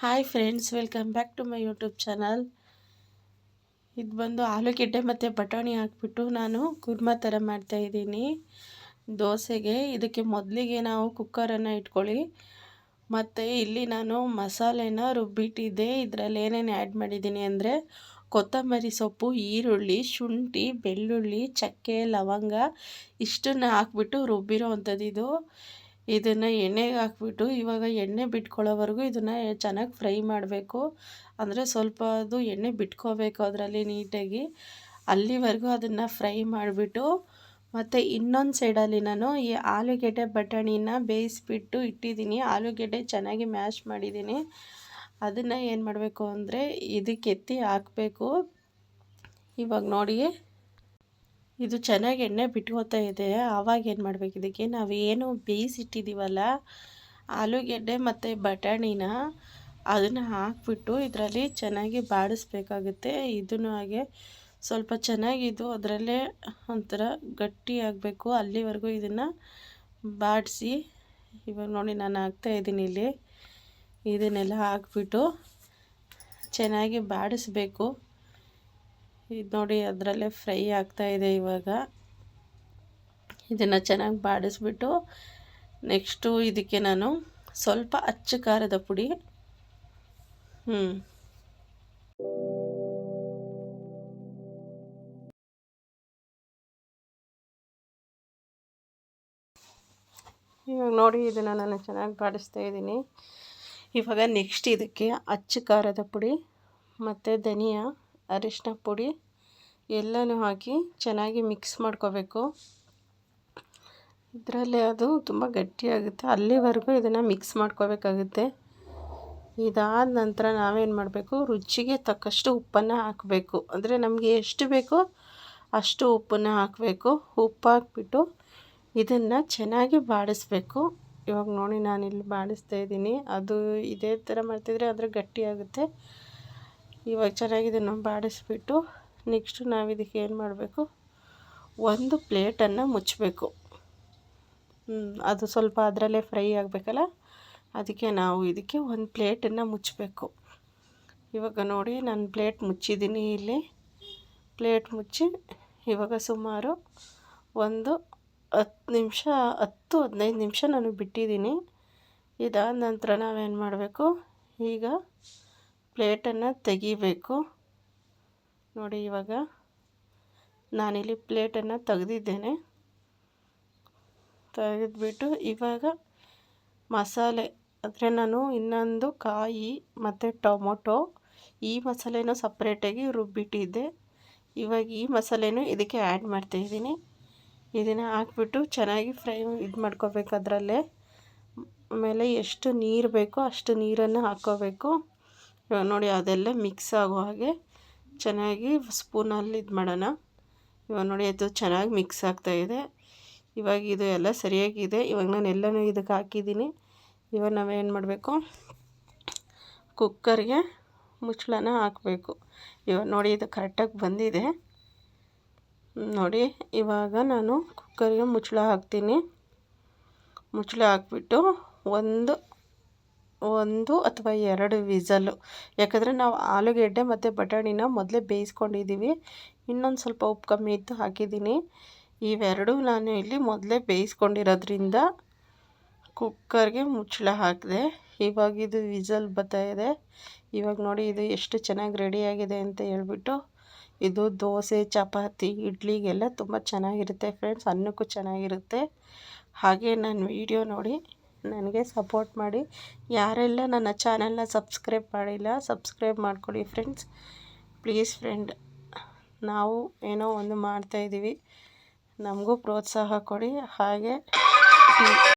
Hi friends welcome back to my YouTube channel ಇದು ಬಂದು ಆಲೂಗೆಡ್ಡೆ ಮತ್ತು ಬಟಾಣಿ ಹಾಕ್ಬಿಟ್ಟು ನಾನು ಕುರ್ಮಾ ಥರ ಮಾಡ್ತಾಯಿದ್ದೀನಿ ದೋಸೆಗೆ, ಇದಕ್ಕೆ ಮೊದಲಿಗೆ ನಾವು ಕುಕ್ಕರನ್ನು ಇಟ್ಕೊಳ್ಳಿ. ಮತ್ತು ಇಲ್ಲಿ ನಾನು ಮಸಾಲೆನ ರುಬ್ಬಿಟ್ಟಿದ್ದೆ. ಇದರಲ್ಲಿ ಏನೇನು ಆ್ಯಡ್ ಮಾಡಿದ್ದೀನಿ ಅಂದರೆ ಕೊತ್ತಂಬರಿ ಸೊಪ್ಪು, ಈರುಳ್ಳಿ, ಶುಂಠಿ, ಬೆಳ್ಳುಳ್ಳಿ, ಚಕ್ಕೆ, ಲವಂಗ, ಇಷ್ಟನ್ನು ಹಾಕ್ಬಿಟ್ಟು ರುಬ್ಬಿರೋ ಅಂಥದ್ದು ಇದು. ಇದನ್ನು ಎಣ್ಣೆಗೆ ಹಾಕ್ಬಿಟ್ಟು ಇವಾಗ ಎಣ್ಣೆ ಬಿಟ್ಕೊಳ್ಳೋವರೆಗೂ ಇದನ್ನು ಚೆನ್ನಾಗಿ ಫ್ರೈ ಮಾಡಬೇಕು. ಅಂದರೆ ಸ್ವಲ್ಪ ಅದು ಎಣ್ಣೆ ಬಿಟ್ಕೋಬೇಕು ಅದರಲ್ಲಿ ನೀಟಾಗಿ. ಅಲ್ಲಿವರೆಗೂ ಅದನ್ನು ಫ್ರೈ ಮಾಡಿಬಿಟ್ಟು ಮತ್ತು ಇನ್ನೊಂದು ಸೈಡಲ್ಲಿ ನಾನು ಈ ಆಲೂಗೆಡ್ಡೆ ಬಟಾಣಿನ ಬೇಯಿಸ್ಬಿಟ್ಟು ಇಟ್ಟಿದ್ದೀನಿ. ಆಲೂಗೆಡ್ಡೆ ಚೆನ್ನಾಗಿ ಮ್ಯಾಶ್ ಮಾಡಿದ್ದೀನಿ. ಅದನ್ನು ಏನು ಮಾಡಬೇಕು ಅಂದರೆ ಇದಕ್ಕೆ ಎತ್ತಿ ಹಾಕಬೇಕು. ಇವಾಗ ನೋಡಿ ಇದು ಚೆನ್ನಾಗಿ ಎಣ್ಣೆ ಬಿಟ್ಕೋತಾ ಇದೆ. ಆವಾಗ ಏನು ಮಾಡಬೇಕು ಇದಕ್ಕೆ? ನಾವು ಏನು ಬೇಯಿಸಿಟ್ಟಿದ್ದೀವಲ್ಲ ಆಲೂಗೆಡ್ಡೆ ಮತ್ತು ಬಟಾಣಿನ ಅದನ್ನು ಹಾಕ್ಬಿಟ್ಟು ಇದರಲ್ಲಿ ಚೆನ್ನಾಗಿ ಬಾಡಿಸ್ಬೇಕಾಗುತ್ತೆ. ಇದನ್ನು ಹಾಗೆ ಸ್ವಲ್ಪ ಚೆನ್ನಾಗಿದ್ದು ಅದರಲ್ಲೇ ಒಂಥರ ಗಟ್ಟಿ ಆಗಬೇಕು. ಅಲ್ಲಿವರೆಗೂ ಇದನ್ನು ಬಾಡಿಸಿ, ಇವಾಗ ನೋಡಿ ನಾನು ಹಾಕ್ತಾಯಿದ್ದೀನಿ ಇಲ್ಲಿ. ಇದನ್ನೆಲ್ಲ ಹಾಕ್ಬಿಟ್ಟು ಚೆನ್ನಾಗಿ ಬಾಡಿಸ್ಬೇಕು. ಇದು ನೋಡಿ ಅದರಲ್ಲೇ ಫ್ರೈ ಆಗ್ತಾಯಿದೆ ಇವಾಗ. ಇದನ್ನು ಚೆನ್ನಾಗಿ ಬಾಡಿಸ್ಬಿಟ್ಟು ನೆಕ್ಸ್ಟು ಇದಕ್ಕೆ ನಾನು ಸ್ವಲ್ಪ ಅಚ್ಚ ಖಾರದ ಪುಡಿ. ಹ್ಞೂ ಇವಾಗ ನೋಡಿ ಇದನ್ನು ನಾನು ಚೆನ್ನಾಗಿ ಬಾಡಿಸ್ತಾ ಇದ್ದೀನಿ. ಇವಾಗ ನೆಕ್ಸ್ಟ್ ಇದಕ್ಕೆ ಅಚ್ಚ ಖಾರದ ಪುಡಿ ಮತ್ತು ಧನಿಯಾ. ಅರಿಶಿನ ಪುಡಿ ಎಲ್ಲನೂ ಹಾಕಿ ಚೆನ್ನಾಗಿ ಮಿಕ್ಸ್ ಮಾಡ್ಕೋಬೇಕು. ಇದರಲ್ಲಿ ಅದು ತುಂಬ ಗಟ್ಟಿಯಾಗುತ್ತೆ. ಅಲ್ಲಿವರೆಗೂ ಇದನ್ನು ಮಿಕ್ಸ್ ಮಾಡ್ಕೋಬೇಕಾಗುತ್ತೆ. ಇದಾದ ನಂತರ ನಾವೇನು ಮಾಡಬೇಕು? ರುಚಿಗೆ ತಕ್ಕಷ್ಟು ಉಪ್ಪನ್ನು ಹಾಕಬೇಕು. ಅಂದರೆ ನಮಗೆ ಎಷ್ಟು ಬೇಕೋ ಅಷ್ಟು ಉಪ್ಪನ್ನು ಹಾಕಬೇಕು. ಉಪ್ಪು ಹಾಕ್ಬಿಟ್ಟು ಇದನ್ನು ಚೆನ್ನಾಗಿ ಬಾಡಿಸ್ಬೇಕು. ಇವಾಗ ನೋಡಿ ನಾನಿಲ್ಲಿ ಬಾಡಿಸ್ತಾ ಇದ್ದೀನಿ. ಅದು ಇದೇ ಥರ ಮಾಡ್ತಿದ್ರೆ ಆದರೆ ಗಟ್ಟಿಯಾಗುತ್ತೆ. ಇವಾಗ ಚೆನ್ನಾಗಿ ಇದನ್ನು ಬಾಡಿಸ್ಬಿಟ್ಟು ನೆಕ್ಸ್ಟು ನಾವು ಇದಕ್ಕೆ ಏನು ಮಾಡಬೇಕು? ಒಂದು ಪ್ಲೇಟನ್ನು ಮುಚ್ಚಬೇಕು. ಅದು ಸ್ವಲ್ಪ ಅದರಲ್ಲೇ ಫ್ರೈ ಆಗಬೇಕಲ್ಲ? ಅದಕ್ಕೆ ನಾವು ಇದಕ್ಕೆ ಒಂದು ಪ್ಲೇಟನ್ನು ಮುಚ್ಚಬೇಕು. ಇವಾಗ ನೋಡಿ, ನಾನು ಪ್ಲೇಟ್ ಮುಚ್ಚಿದ್ದೀನಿ ಇಲ್ಲಿ. ಪ್ಲೇಟ್ ಮುಚ್ಚಿ ಇವಾಗ ಸುಮಾರು ಒಂದು ಹತ್ತು ನಿಮಿಷ, ಹತ್ತು ಹದಿನೈದು ನಿಮಿಷ ನಾನು ಬಿಟ್ಟಿದ್ದೀನಿ. ಇದಾದ ನಂತರ ನಾವೇನು ಮಾಡಬೇಕು? ಈಗ ಪ್ಲೇಟನ್ನು ತೆಗಿಬೇಕು. ನೋಡಿ ಇವಾಗ ನಾನಿಲ್ಲಿ ಪ್ಲೇಟನ್ನು ತೆಗೆದಿದ್ದೇನೆ. ತೆಗೆದ್ಬಿಟ್ಟು ಇವಾಗ ಮಸಾಲೆ, ಅಂದರೆ ನಾನು ಇನ್ನೊಂದು ಕಾಯಿ ಮತ್ತು ಟೊಮೊಟೊ ಈ ಮಸಾಲೆನೂ ಸಪ್ರೇಟಾಗಿ ರುಬ್ಬಿಟ್ಟಿದ್ದೆ. ಇವಾಗ ಈ ಮಸಾಲೆನೂ ಇದಕ್ಕೆ ಆ್ಯಡ್ ಮಾಡ್ತಾಯಿದ್ದೀನಿ ಇದನ್ನು ಹಾಕ್ಬಿಟ್ಟು ಚೆನ್ನಾಗಿ ಫ್ರೈ ಇದು ಮಾಡ್ಕೋಬೇಕು ಅದರಲ್ಲೇ. ಆಮೇಲೆ ಎಷ್ಟು ನೀರು ಬೇಕೋ ಅಷ್ಟು ನೀರನ್ನು ಹಾಕ್ಕೋಬೇಕು. ಇವಾಗ ನೋಡಿ, ಅದೆಲ್ಲ ಮಿಕ್ಸ್ ಆಗೋ ಹಾಗೆ ಚೆನ್ನಾಗಿ ಸ್ಪೂನಲ್ಲಿ ಇದು ಮಾಡೋಣ. ಇವಾಗ ನೋಡಿ, ಅದು ಚೆನ್ನಾಗಿ ಮಿಕ್ಸ್ ಆಗ್ತಾಯಿದೆ ಇವಾಗ ಇದು ಎಲ್ಲ ಸರಿಯಾಗಿದೆ ಇವಾಗ ನಾನು ಎಲ್ಲನೂ ಇದಕ್ಕೆ ಹಾಕಿದ್ದೀನಿ. ಇವಾಗ ನಾವೇನು ಮಾಡಬೇಕು? ಕುಕ್ಕರ್ಗೆ ಮುಚ್ಚಳನ ಹಾಕಬೇಕು. ಇವಾಗ ನೋಡಿ, ಇದು ಕರೆಕ್ಟಾಗಿ ಬಂದಿದೆ. ನೋಡಿ, ಇವಾಗ ನಾನು ಕುಕ್ಕರ್ಗೆ ಮುಚ್ಚಳ ಹಾಕ್ತೀನಿ. ಮುಚ್ಚಳ ಹಾಕ್ಬಿಟ್ಟು ಒಂದು ಒಂದು ಅಥವಾ ಎರಡು ವಿಸಲು. ಯಾಕಂದರೆ ನಾವು ಆಲೂಗೆಡ್ಡೆ ಮತ್ತು ಬಟಾಣಿನ ಮೊದಲೇ ಬೇಯಿಸ್ಕೊಂಡಿದ್ದೀವಿ. ಇನ್ನೊಂದು ಸ್ವಲ್ಪ ಉಪ್ಪು ಕಮ್ಮಿ ಇತ್ತು ಹಾಕಿದ್ದೀನಿ. ಇವೆರಡೂ ನಾನು ಇಲ್ಲಿ ಮೊದಲೇ ಬೇಯಿಸ್ಕೊಂಡಿರೋದ್ರಿಂದ ಕುಕ್ಕರ್ಗೆ ಮುಚ್ಚಳ ಹಾಕಿದೆ. ಇವಾಗ ಇದು ವಿಸಲ್ ಬರ್ತಾಯಿದೆ ಇವಾಗ ನೋಡಿ ಇದು ಎಷ್ಟು ಚೆನ್ನಾಗಿ ರೆಡಿಯಾಗಿದೆ ಅಂತ ಹೇಳ್ಬಿಟ್ಟು ಇದು ದೋಸೆ, ಚಪಾತಿ, ಇಡ್ಲಿಗೆಲ್ಲ ತುಂಬ ಚೆನ್ನಾಗಿರುತ್ತೆ ಫ್ರೆಂಡ್ಸ್. ಅನ್ನಕ್ಕೂ ಚೆನ್ನಾಗಿರುತ್ತೆ. ಹಾಗೆ ನನ್ನ ವೀಡಿಯೋ ನೋಡಿ ನನಗೆ ಸಪೋರ್ಟ್ ಮಾಡಿ. ಯಾರೆಲ್ಲ ನನ್ನ ಚಾನಲ್ನ ಸಬ್ಸ್ಕ್ರೈಬ್ ಮಾಡಿಲ್ಲ, ಸಬ್ಸ್ಕ್ರೈಬ್ ಮಾಡ್ಕೊಳ್ಳಿ ಫ್ರೆಂಡ್ಸ್. ಪ್ಲೀಸ್ ಫ್ರೆಂಡ್, ನಾವು ಏನೋ ಒಂದು ಮಾಡ್ತಾಯಿದ್ದೀವಿ ನಮಗೂ ಪ್ರೋತ್ಸಾಹ ಕೊಡಿ. ಹಾಗೆ